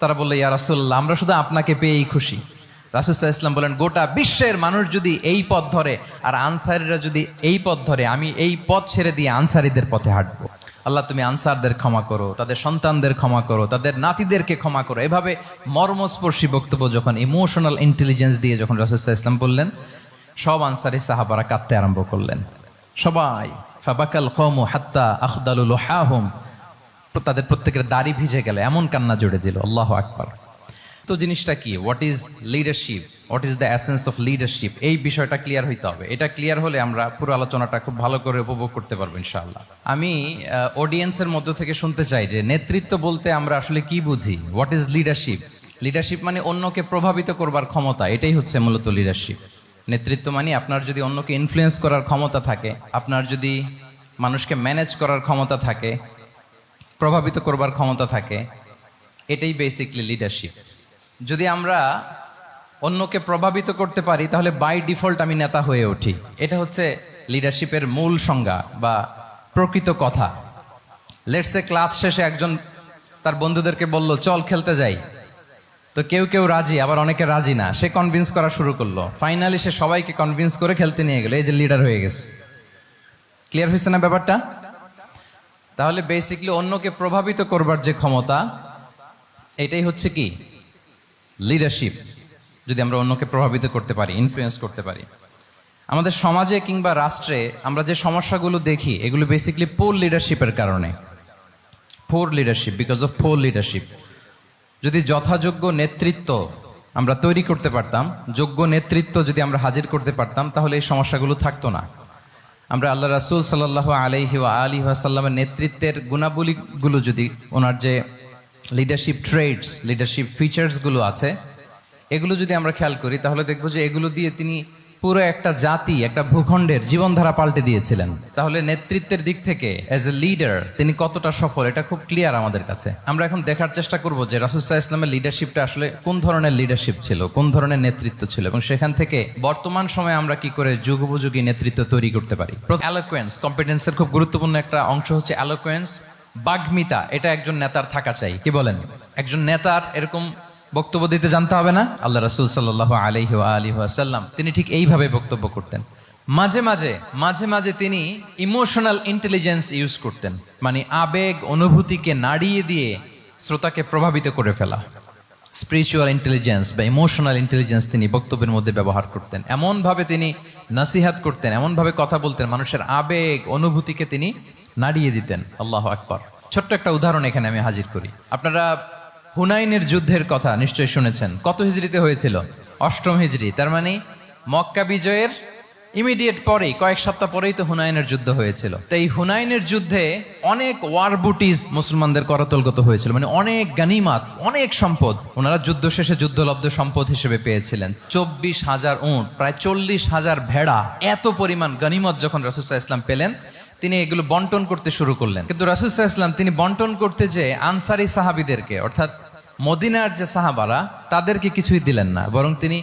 তারা বলল, ইয়া রাসুল্লাহ আমরা শুধু আপনাকে পেয়েই খুশি। রাসুসাহ ইসলাম বলেন, গোটা বিশ্বের মানুষ যদি এই পথ ধরে আর আনসারিরা যদি এই পথ ধরে, আমি এই পথ ছেড়ে দিয়ে আনসারিদের পথে হাঁটবো। আল্লাহ, তুমি আনসারদের ক্ষমা করো, তাদের সন্তানদের ক্ষমা করো, তাদের নাতিদেরকে ক্ষমা করো। এভাবে মর্মস্পর্শী বক্তব্য যখন ইমোশনাল ইন্টেলিজেন্স দিয়ে যখন রাসুসাহ ইসলাম বললেন, সব আনসারি সাহাবারা কাঁদতে আরম্ভ করলেন। সবাই, ফাবাকাল হাত্তা আখদালুল হাহুম তাদের প্রত্যেকের দাড়ি ভিজে গেল এমন কান্না জুড়ে দিল, আল্লাহ আকবার। তো জিনিসটা কি? What is leadership what is the essence of leadership এই বিষয়টা ক্লিয়ার হইতে হবে। এটা ক্লিয়ার হলে আমরা পুরো আলোচনাটা খুব ভালো করে উপভোগ করতে পারব, ইনশাআল্লাহ। আমি অডিয়েন্সের মধ্য থেকে শুনতে চাই যে নেতৃত্ব বলতে আমরা আসলে কি বুঝি? হোয়াট ইজ লিডারশিপ লিডারশিপ মানে অন্যকে প্রভাবিত করবার ক্ষমতা, এটাই হচ্ছে মূলত লিডারশিপ নেতৃত্ব মানে আপনার যদি অন্যকে ইনফ্লুয়েন্স করার ক্ষমতা থাকে, আপনার যদি মানুষকে ম্যানেজ করার ক্ষমতা থাকে প্রভাবিত করবার ক্ষমতা থাকে, এটাই বেসিকলি লিডারশিপ যদি আমরা অন্যকে প্রভাবিত করতে পারি, তাহলে বাই ডিফল্ট আমি নেতা হয়ে উঠি। এটা হচ্ছে লিডারশিপের মূল সংজ্ঞা বা প্রকৃত কথা। লেটসে ক্লাস শেষে একজন তার বন্ধুদেরকে বলল, চল খেলতে যাই। তো কেউ কেউ রাজি, আবার অনেকে রাজি না। সে কনভিন্স করা শুরু করল। ফাইনালি সে সবাইকে কনভিন্স করে খেলতে নিয়ে গেল। এই যে লিডার হয়ে গেছে। ক্লিয়ার হয়েছে না ব্যাপারটা? তাহলে বেসিকলি অন্যকে প্রভাবিত করবার যে ক্ষমতা, এটাই হচ্ছে কি? লিডারশিপ যদি আমরা অন্যকে প্রভাবিত করতে পারি ইনফ্লুয়েন্স করতে পারি। আমাদের সমাজে কিংবা রাষ্ট্রে আমরা যে সমস্যাগুলো দেখি, এগুলো বেসিকলি পোর লিডারশিপের কারণে। Poor leadership because of poor leadership যদি যথাযোগ্য নেতৃত্ব আমরা তৈরি করতে পারতাম, যোগ্য নেতৃত্ব যদি আমরা হাজির করতে পারতাম, তাহলে এই সমস্যাগুলো থাকতো না। আমরা আল্লাহ রাসুল সাল্লাহ আলহি আলী আসাল্লামের নেতৃত্বের গুণাবলীগুলো যদি ওনার যে লিডারশিপ ট্রেডস লিডারশিপ ফিচার্সগুলো আছে, এগুলো যদি আমরা খেয়াল করি, তাহলে দেখব যে এগুলো দিয়ে তিনি পুরো একটা জাতি, একটা ভূখণ্ডের জীবনধারা পাল্টে দিয়েছিলেন। তাহলে নেতৃত্বের দিক থেকে অ্যাজ এ লিডার তিনি কতটা সফল, এটা খুব ক্লিয়ার আমাদের কাছে। আমরা এখন দেখার চেষ্টা করব যে রাসুসাহ ইসলামের লিডারশিপটা আসলে কোন ধরনের লিডারশিপ ছিল, কোন ধরনের নেতৃত্ব ছিল, এবং সেখান থেকে বর্তমান সময়ে আমরা কি করে যুগোপযোগী নেতৃত্ব তৈরি করতে পারি। অ্যালোকোয়েন্স কম্পিটেন্সের খুব গুরুত্বপূর্ণ একটা অংশ হচ্ছে অ্যালোকোয়েন্স বাগ্মিতা, এটা একজন নেতার থাকা চাই, কি বলেন? একজন নেতার এরকম বক্তব্য দিতে জানতে হবে না? আল্লাহ রসুল সাল্লাহ আলহি আলী আসাল্লাম তিনি ঠিক এইভাবে বক্তব্য করতেন। মাঝে মাঝে মাঝে মাঝে তিনি ইমোশনাল ইন্টেলিজেন্স ইউজ করতেন মানে আবেগ অনুভূতিকে নাড়িয়ে দিয়ে শ্রোতাকে প্রভাবিত করে ফেলা। স্পিরিচুয়াল ইন্টেলিজেন্স বা ইমোশনাল ইন্টেলিজেন্স তিনি বক্তব্যের মধ্যে ব্যবহার করতেন। এমনভাবে তিনি নাসিহাত করতেন, এমনভাবে কথা বলতেন, মানুষের আবেগ, অনুভূতিকে তিনি নাড়িয়ে দিতেন। আল্লাহ আকবর। ছোট্ট একটা উদাহরণ এখানে আমি হাজির করি। আপনারা হুনাইনের যুদ্ধের কথা নিশ্চয়ই শুনেছেন। কত হিজড়িতে হয়েছিল? অষ্টম হিজড়ি তার মানে মক্কা বিজয়ের ইমিডিয়েট পরেই, কয়েক সপ্তাহ পরেই তো হুনাইনের যুদ্ধ হয়েছিল। তো এই হুনাইনের যুদ্ধে অনেক ওয়ার বুটিস মুসলমানদের করতলগত হয়েছিল। মানে অনেক গানিমাত, অনেক সম্পদ। ওনারা যুদ্ধ শেষে যুদ্ধলব্ধ সম্পদ হিসেবে পেয়েছিলেন। চব্বিশ হাজার উঁট প্রায় চল্লিশ হাজার ভেড়া, এত পরিমাণ গানিমত যখন রসুসা ইসলাম পেলেন, তিনি এগুলো বন্টন করতে শুরু করলেন। কিন্তু রাসুসাহ ইসলাম তিনি বন্টন করতে যে আনসারি সাহাবিদেরকে, অর্থাৎ মদিনার যে সাহাবারা, তাদেরকে কিছুই দিলেন না। বরং তিনি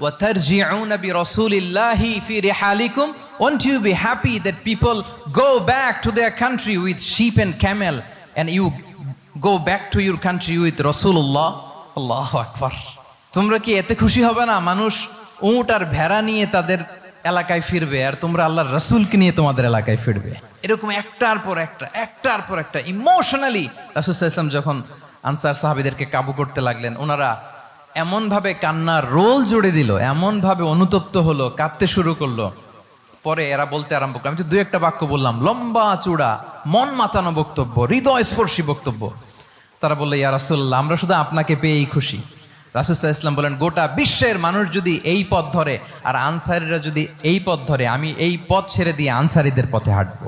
وترجعون برسول الله في رحالكم won't you be happy that people go back to their country with sheep and camel and you go back to your country with Rasulullah আল্লাহ আকবার তোমরা কি এতে খুশি হবে না মানুষ উট আর ভেড়া নিয়ে তাদের এলাকায় ফিরবে আর তোমরা আল্লাহর রসুলকে নিয়ে তোমাদের এলাকায় ফিরবে এরকম একটার পর একটা একটার পর একটা ইমোশনালি রাসুল ইসলাম যখন আনসার সাহাবিদেরকে কাবু করতে লাগলেন ওনারা এমনভাবে কান্নার রোল জুড়ে দিল, এমনভাবে অনুতপ্ত হলো, কাঁদতে শুরু করল। পরে এরা বলতে আরম্ভ করল, আমি তো দু একটা বাক্য বললাম, লম্বা চূড়া, মন মাতানো বক্তব্য, হৃদয় স্পর্শী বক্তব্য। তারা বলল, ইয়া রাসুল্লাহ আমরা শুধু আপনাকে পেয়েই খুশি। রাসুসাহ ইসলাম বলেন, গোটা বিশ্বের মানুষ যদি এই পথ ধরে, আর আনসারিরা যদি এই পথ ধরে, আমি এই পথ ছেড়ে দিয়ে আনসারিদের পথে হাঁটবো।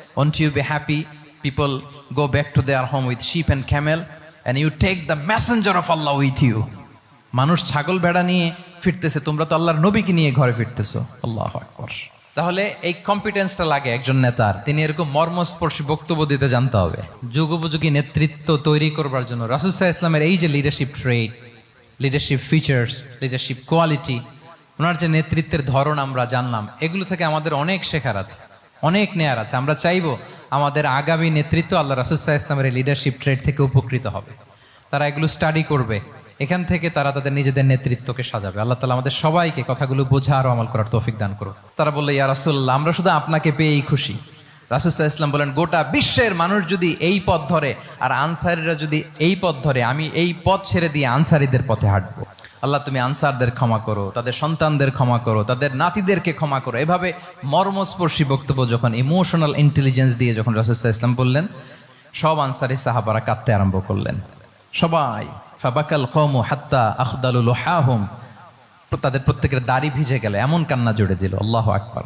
Won't you be happy people go back to their home with sheep and camel and you take the messenger of Allah with you মানুষ ছাগল ভেড়া নিয়ে ফিরতেছে, তোমরা তো আল্লাহর নবীকে নিয়ে ঘরে ফিরতেছো। আল্লাহ আকবর। তাহলে এই কম্পিটেন্সটা লাগে একজন নেতার। তিনি এরকম মর্মস্পর্শী বক্তব্য দিতে জানতে হবে। যুগোপযোগী নেতৃত্ব তৈরি করবার জন্য রাসুসাহ ইসলামের এই যে leadership trait leadership features leadership quality ওনার যে নেতৃত্বের ধরন আমরা জানলাম, এগুলো থেকে আমাদের অনেক শেখার আছে। অনেক নেয়ার আছে। আমরা চাইব আমাদের আগামী নেতৃত্ব আল্লাহ রাসুসাহ ইসলামের এই লিডারশিপ ট্রেড থেকে উপকৃত হবে। তারা এগুলো স্টাডি করবে। এখান থেকে তারা তাদের নিজেদের নেতৃত্বকে সাজাবে। আল্লাহ তালা আমাদের সবাইকে কথাগুলো বোঝা আর আমল করার তৌফিক দান করুক তারা বলল, ইয়া রাসুল্লাহ আমরা শুধু আপনাকে পেয়েই খুশি। রাসুসাহ ইসলাম বলেন, গোটা বিশ্বের মানুষ যদি এই পথ ধরে আর আনসারিরা যদি এই পথ ধরে, আমি এই পথ ছেড়ে দিয়ে আনসারিদের পথে হাঁটবো। আল্লাহ তুমি আনসারদের ক্ষমা করো, তাদের সন্তানদের ক্ষমা করো, তাদের নাতিদেরকে ক্ষমা করো। এভাবে মর্মস্পর্শী বক্তব্য যখন ইমোশনাল ইন্টেলিজেন্স দিয়ে যখন রাসুসাহ ইসলাম বললেন, সব আনসারি সাহাবারা কাঁদতে আরম্ভ করলেন। সবাই, ফাবাকাল কৌম হাত্তা আখদালুল হাহুম তাদের প্রত্যেকের দাড়ি ভিজে গেলে, এমন কান্না জুড়ে দিল, আল্লাহ আকবার।